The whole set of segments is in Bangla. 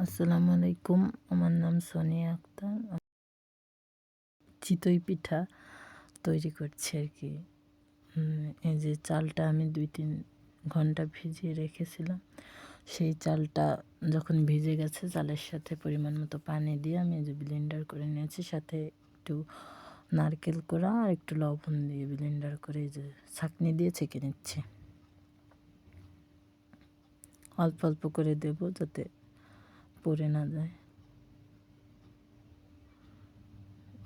আসসালামু আলাইকুম। আমার নাম সোনিয়া আক্তার। চিতই পিঠা তৈরি করছি আর কি। এই যে চালটা আমি দুই তিন ঘণ্টা ভিজিয়ে রেখেছিলাম। সেই চালটা যখন ভিজে গেছে, চালের সাথে পরিমাণ মতো পানি দিয়ে আমি যে ব্লেন্ডার করে নিয়েছি। সাথে একটু নারকেল করা আর একটু লবণ দিয়ে ব্লেন্ডার করে যে ছাঁকনি দিয়ে ছেঁকে নিচ্ছি। অল্প অল্প করে দেব যাতে পড়ে না যায়।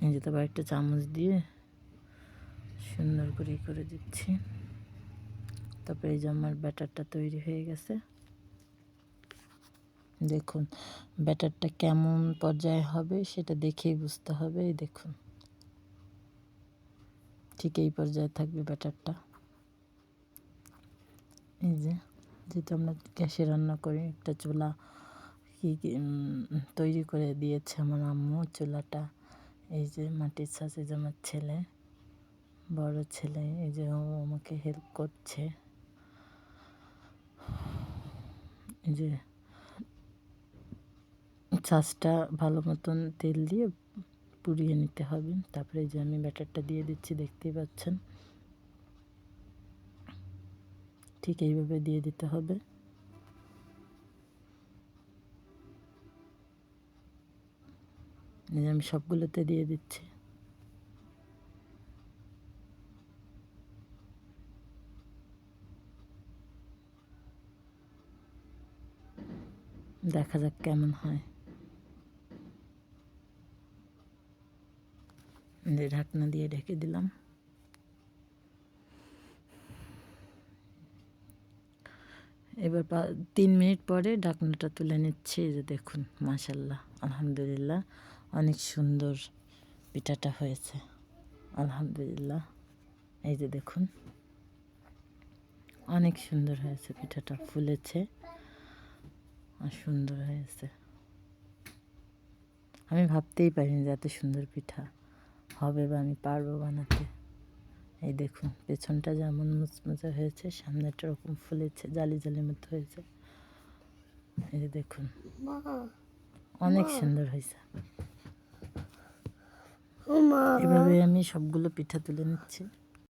এই যে তারপর একটা চামচ দিয়ে সুন্দর করে করে দিচ্ছি। তারপরে এই যে আমার ব্যাটারটা তৈরি হয়ে গেছে। দেখুন, ব্যাটারটা কেমন পর্যায়ে হবে সেটা দেখেই বুঝতে হবে দেখুন। ঠিক এই পর্যায়ে থাকবে ব্যাটারটা। এই যে, যেহেতু আমরা গ্যাসে রান্না করি, একটা চুলা কি তৈরি করে দিয়েছে আমার আম্মু চুলাটা। এই যে মাটির যে আমার ছেলে, বড় ছেলে, এই যে ও আমাকে হেল্প করছে। এই যে ছাঁচটা ভালো মতন তেল দিয়ে পুড়িয়ে নিতে হবে। তারপরে যে আমি ব্যাটারটা দিয়ে দিচ্ছি, দেখতেই পাচ্ছেন। ঠিক এইভাবে দিয়ে দিতে হবে। আমি সবগুলোতে দিয়ে দিচ্ছি। দেখা যাক কেমন হয়। যে ঢাকনা দিয়ে ঢেকে দিলাম। এবার তিন মিনিট পরে ঢাকনাটা তুলে নিচ্ছি যে দেখুন মাশাল্লাহ আলহামদুলিল্লাহ। অনেক সুন্দর পিঠাটা হয়েছে। আলহামদুলিল্লাহ। এই যে দেখুন। অনেক সুন্দর হয়েছে পিঠাটা ফুলেছে আর সুন্দর হয়েছে। আমি ভাবতেই পারিনি যে এত সুন্দর পিঠা হবে বা আমি পারব বানাতে। এই দেখুন পেছনটা যেমন মুচমুচে হয়েছে সামনেটা ওরকম ফুলেছে জালি জালি মতো হয়েছে। এই যে দেখুন। অনেক সুন্দর হয়েছে। এভাবে আমি সবগুলো পিঠা তুলে নিচ্ছি।